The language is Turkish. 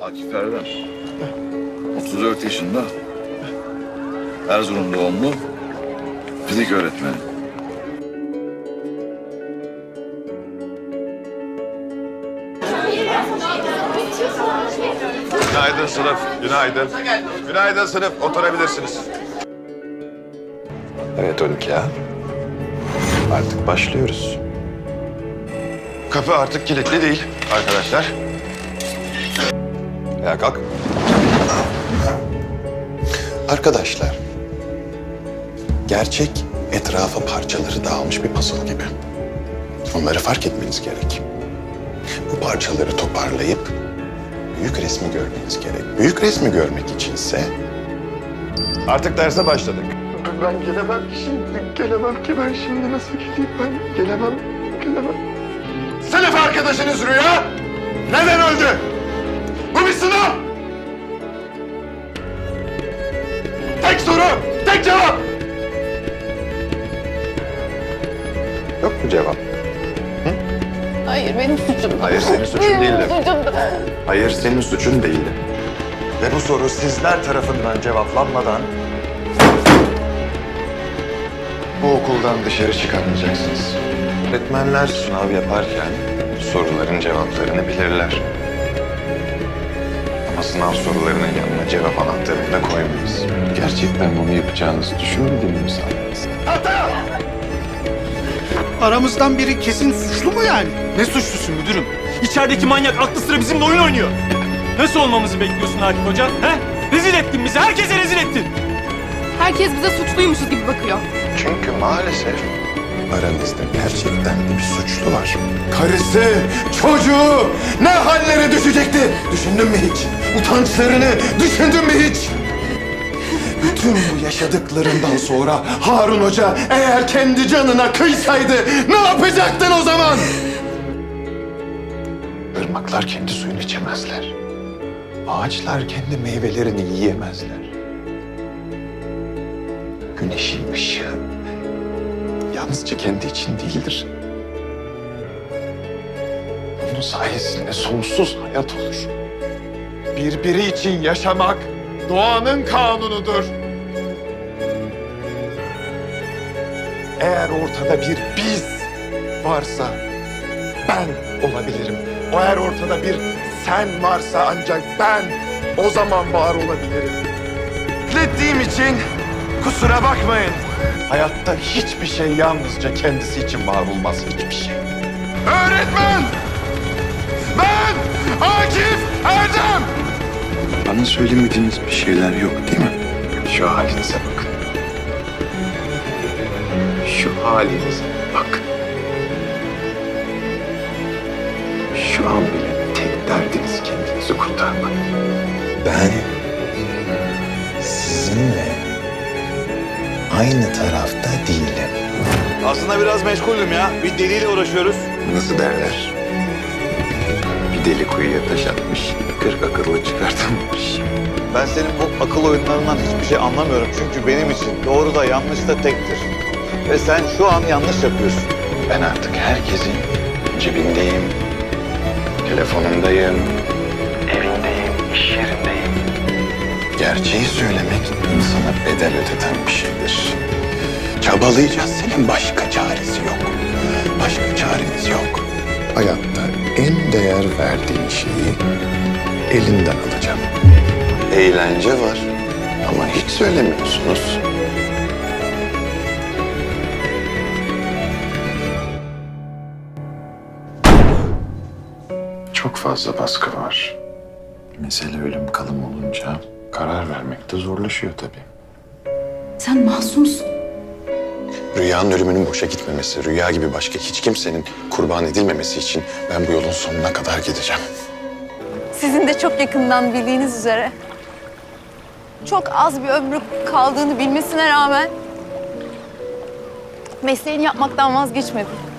Akif Erdem. 34 yaşında. Erzurum doğumlu. Fizik öğretmeni. Günaydın sınıf, günaydın. Günaydın sınıf, oturabilirsiniz. Evet 12 ha. Artık başlıyoruz. Kapı artık kilitli değil arkadaşlar. Ya kalk. Arkadaşlar, gerçek etrafa parçaları dağılmış bir puzzle gibi. Onları fark etmeniz gerek. Bu parçaları toparlayıp büyük resmi görmeniz gerek. Büyük resmi görmek içinse Artık derse başladık. Ben gelemem şimdi, gelemem ki ben şimdi nasıl gideyim ben? Gelemem, gelemem. Sınıf arkadaşınız Rüya neden öldü? Bu bir sınav. Tek soru, tek cevap. yok mu cevap? Hayır benim suçum. Hayır, senin suçun değildi. suçum. Hayır, senin suçun değildi. Ve bu soru sizler tarafından cevaplanmadan bu okuldan dışarı çıkarmayacaksınız. Öğretmenler sınav yaparken soruların cevaplarını bilirler. Sınav sorularının yanına cevap anahtarını da koymayız. Gerçekten bunu yapacağınızı düşünmedin mi sandınız? Aramızdan biri kesin suçlu mu yani? Ne suçlusun müdürüm? İçerideki manyak aklı sıra bizimle oyun oynuyor. Nasıl olmamızı bekliyorsun Akif Hoca? He? Rezil ettin bizi. Herkese rezil ettin. Herkes bize suçluymuşuz gibi bakıyor. Çünkü maalesef aranızda gerçekten bir suçlu var. Karısı, çocuğu ne hallere düşecekti? Düşündün mü hiç? Utançlarını düşündün mü hiç? Bütün bu yaşadıklarından sonra Harun Hoca eğer kendi canına kıysaydı ne yapacaktın o zaman? Irmaklar kendi suyunu içemezler. Ağaçlar kendi meyvelerini yiyemezler. Güneşin ışığı yalnızca kendi için değildir. Onun sayesinde sonsuz hayat olur. Birbiri için yaşamak doğanın kanunudur. Eğer ortada bir biz varsa ben olabilirim. Eğer ortada bir sen varsa ancak ben o zaman var olabilirim. Beklettiğim için kusura bakmayın. Hayatta hiçbir şey yalnızca kendisi için var olmaz hiçbir şey. Öğretmen! Ben Akif Erdem! Bana söylemediğiniz bir şeyler yok değil mi? Şu halinize bakın. Şu halinize bakın. Şu an bile tek derdiniz kendinizi kurtarmak. Ben sizinle aynı tarafta değilim. Aslında biraz meşgulüm ya. Bir deliyle uğraşıyoruz. Nasıl derler? Bir deli kuyuya taş atmış, kırk akıllı çıkartamamış. Ben senin bu akıl oyunlarından hiçbir şey anlamıyorum. Çünkü benim için doğru da yanlış da tektir. Ve sen şu an yanlış yapıyorsun. Ben artık herkesin cebindeyim, telefonundayım, evindeyim, iş yerindeyim. Gerçeği söylemek insana bedel ödeten bir şeydir. Çabalayacağız. Senin başka çaresi yok. Başka çaremiz yok. Hayatta en değer verdiğin şeyi elinden alacağım. Eğlence var ama hiç söylemiyorsunuz. Çok fazla baskı var. Mesele ölüm kalım olunca karar vermek de zorlaşıyor tabii. Sen masumsun. Rüyanın ölümünün boşa gitmemesi, rüya gibi başka hiç kimsenin kurban edilmemesi için ben bu yolun sonuna kadar gideceğim. Sizin de çok yakından bildiğiniz üzere çok az bir ömrü kaldığını bilmesine rağmen mesleğini yapmaktan vazgeçmedi.